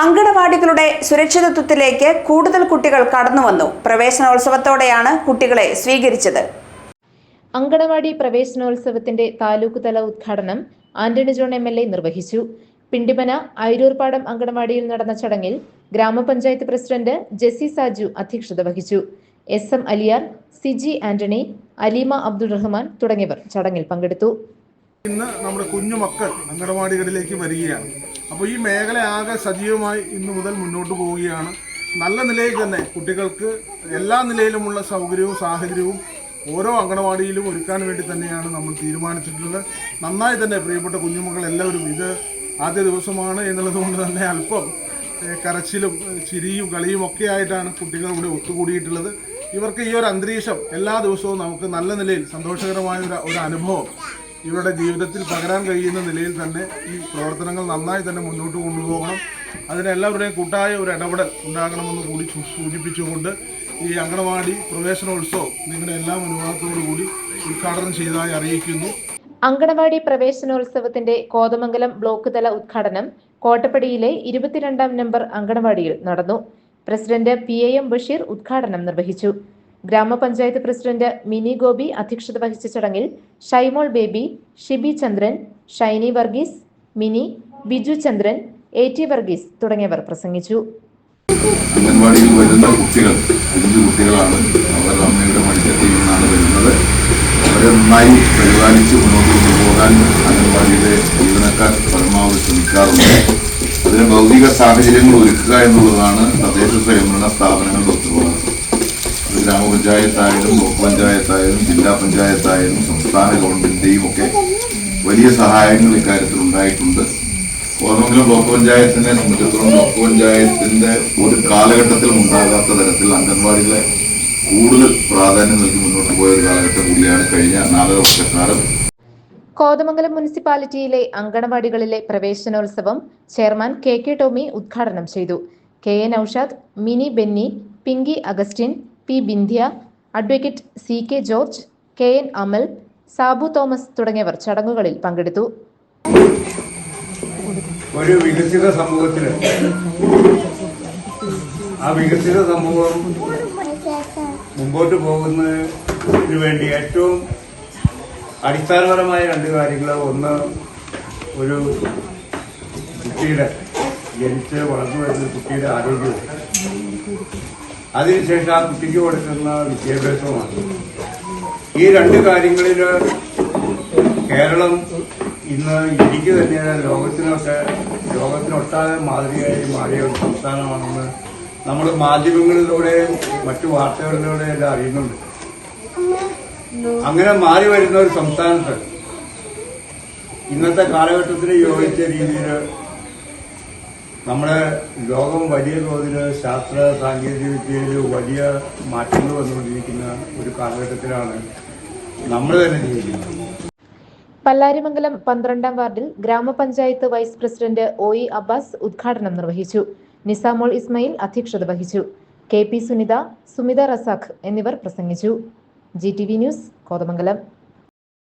അങ്കണവാടികളുടെ സുരക്ഷിതത്വത്തിലേക്ക് കൂടുതൽ കുട്ടികൾ കടന്നുവന്നു. പ്രവേശനോത്സവത്തോടെയാണ് കുട്ടികളെ സ്വീകരിച്ചത്. അങ്കണവാടി പ്രവേശനോത്സവത്തിന്റെ താലൂക്ക് തല ഉദ്ഘാടനം Antony John M L A നിർവഹിച്ചു. പിണ്ടിമന ഐരൂർപാടം അങ്കണവാടിയിൽ നടന്ന ചടങ്ങിൽ ഗ്രാമപഞ്ചായത്ത് പ്രസിഡന്റ് ജെസി സാജു അധ്യക്ഷത വഹിച്ചു. എസ് എം അലിയാർ സിജി ആന്റണി അലീമ അബ്ദുൾ റഹ്മാൻ തുടങ്ങിയവർ ചടങ്ങിൽ പങ്കെടുത്തു. ഇന്ന് നമ്മുടെ കുഞ്ഞു മക്കൾ അങ്കണവാടികളിലേക്ക് വരികയാണ്. അപ്പോൾ ഈ മേഖല ആകെ സജീവമായി ഇന്നു മുതൽ മുന്നോട്ട് പോവുകയാണ്. നല്ല നിലയിൽ തന്നെ കുട്ടികൾക്ക് എല്ലാ നിലയിലുമുള്ള സൗകര്യവും സാഹചര്യവും ഓരോ അങ്കണവാടിയിലും ഒരുക്കാൻ വേണ്ടി തന്നെയാണ് നമ്മൾ തീരുമാനിച്ചിട്ടുള്ളത്. നന്നായി തന്നെ പ്രിയപ്പെട്ട കുഞ്ഞുമക്കൾ എല്ലാവരും ഇത് ആദ്യ ദിവസമാണ് എന്നുള്ളത് കൊണ്ട് തന്നെ അല്പം കരച്ചിലും ചിരിയും കളിയും ഒക്കെ ആയിട്ടാണ് കുട്ടികൾ ഇവിടെ ഒത്തുകൂടിയിട്ടുള്ളത്. ഇവർക്ക് ഈ ഒരു അന്തരീക്ഷം എല്ലാ ദിവസവും നമുക്ക് നല്ല നിലയിൽ സന്തോഷകരമായ ഒരു അനുഭവം ഇവരുടെ ജീവിതത്തിൽ പകരാൻ കഴിയുന്ന നിലയിൽ തന്നെ ഈ പ്രവർത്തനങ്ങൾ നന്നായി തന്നെ മുന്നോട്ട് കൊണ്ടുപോകണം. അതിനെല്ലാവരുടെയും കൂട്ടായ ഒരു ഇടപെടൽ ഉണ്ടാകണമെന്ന് കൂടി സൂചിപ്പിച്ചുകൊണ്ട് ഈ അങ്കണവാടി പ്രവേശനോത്സവം നിങ്ങളുടെ എല്ലാ അനുവാദത്തോടു കൂടി ഉദ്ഘാടനം ചെയ്തതായി അറിയിക്കുന്നു. അങ്കണവാടി പ്രവേശനോത്സവത്തിന്റെ കോതമംഗലം ബ്ലോക്ക് തല ഉദ്ഘാടനം കോട്ടപ്പടിയിലെ ഇരുപത്തിരണ്ടാം നമ്പർ അങ്കണവാടിയിൽ നടന്നു. President P A M Basheer ഉദ്ഘാടനം നിർവഹിച്ചു. ഗ്രാമപഞ്ചായത്ത് പ്രസിഡന്റ് മിനി ഗോപി അധ്യക്ഷത വഹിച്ച ചടങ്ങിൽ ഷൈമോൾ ബേബി ഷിബി ചന്ദ്രൻ ഷൈനി വർഗീസ് മിനി ബിജു ചന്ദ്രൻ എ ടി വർഗീസ് തുടങ്ങിയവർ പ്രസംഗിച്ചു. അംഗൻവാടിയിൽ വരുന്ന കുട്ടികൾ അഞ്ച് കുട്ടികളാണ്. അവർ അമ്മയുടെ മടിത്തട്ടിൽ നിന്നാണ് വരുന്നത്. അവരെ നന്നായി പരിപാലിച്ച് മുന്നോട്ട് കൊണ്ടുപോകാൻ അംഗൻവാടിയിലെ ജീവനക്കാർ പരമാവധി ശ്രമിക്കാറുണ്ട്. അതിന് ഭൗതിക സാഹചര്യങ്ങൾ ഒരുക്കുക എന്നുള്ളതാണ് തദ്ദേശ സ്വയംഭരണ സ്ഥാപനങ്ങളുടെ അത് ഗ്രാമപഞ്ചായത്തായാലും ബ്ലോക്ക് പഞ്ചായത്തായാലും ജില്ലാ പഞ്ചായത്തായാലും സംസ്ഥാന ഗവൺമെന്റിന്റെയും ഒക്കെ വലിയ സഹായങ്ങൾ ഇക്കാര്യത്തിൽ ഉണ്ടായിട്ടുണ്ട്. ഓർമ്മങ്കിലും ബ്ലോക്ക് പഞ്ചായത്തിനെ സംബന്ധിച്ചിടത്തോളം ബ്ലോക്ക് പഞ്ചായത്തിന്റെ ഒരു കാലഘട്ടത്തിലും ഉണ്ടാകാത്ത തരത്തിൽ അംഗൻവാടികളെ കൂടുതൽ പ്രാധാന്യം നൽകി മുന്നോട്ട് പോയ ഒരു കാലഘട്ടം കൂടിയാണ് കഴിഞ്ഞ നാലര വർഷക്കാലം. കോതമംഗലം മുനിസിപ്പാലിറ്റിയിലെ അങ്കണവാടികളിലെ പ്രവേശനോത്സവം ചെയർമാൻ കെ കെ ടോമി ഉദ്ഘാടനം ചെയ്തു. K N Aushad Mini Benny Pinky Augustine P Bindhya advocate C K George K N Amal Sabu Thomas തുടങ്ങിയവർ ചടങ്ങുകളിൽ പങ്കെടുത്തു. ഒരു വികസിത സമൂഹത്തിൽ ആ വികസിത സമൂഹം മുമ്പോട്ട് പോകുന്നതിന് വേണ്ടി ഏറ്റവും അടിസ്ഥാനപരമായ രണ്ട് കാര്യങ്ങൾ ഒന്ന് ഒരു കുട്ടിയുടെ ജനിച്ച് വളർന്നു വരുന്ന കുട്ടിയുടെ ആരോഗ്യവും. അതിനുശേഷം ആ കുട്ടിക്ക് കൊടുക്കുന്ന വിദ്യാഭ്യാസമാണ്. ഈ രണ്ട് കാര്യങ്ങളിൽ കേരളം ഇന്ന് ഇടുക്കി തന്നെ ലോകത്തിനൊക്കെ ലോകത്തിനൊട്ടാകെ മാതൃകയായി മാറിയ ഒരു സംസ്ഥാനമാണെന്ന് നമ്മൾ മാധ്യമങ്ങളിലൂടെ മറ്റു വാർത്തകളിലൂടെ എല്ലാം അറിയുന്നുണ്ട്. അങ്ങനെ മാറി വരുന്ന ഒരു സംസ്ഥാനത്ത് ഇന്നത്തെ കാലഘട്ടത്തിന് യോജിച്ച രീതിയിൽ നമ്മുടെ ലോകം വലിയ തോതിൽ ശാസ്ത്ര സാങ്കേതിക വിദ്യയിൽ വലിയ മാറ്റങ്ങൾ വന്നുകൊണ്ടിരിക്കുന്ന ഒരു കാലഘട്ടത്തിലാണ് നമ്മൾ തന്നെ ജീവിക്കുന്നത്. പല്ലാരിമംഗലം പന്ത്രണ്ടാം വാർഡിൽ ഗ്രാമപഞ്ചായത്ത് vice president O E Abbas ഉദ്ഘാടനം നിർവഹിച്ചു. നിസാമോൾ ഇസ്മയിൽ അധ്യക്ഷത വഹിച്ചു. കെ പി സുനിത സുമിത റസാഖ് എന്നിവർ പ്രസംഗിച്ചു. G T V news Kothamangalam.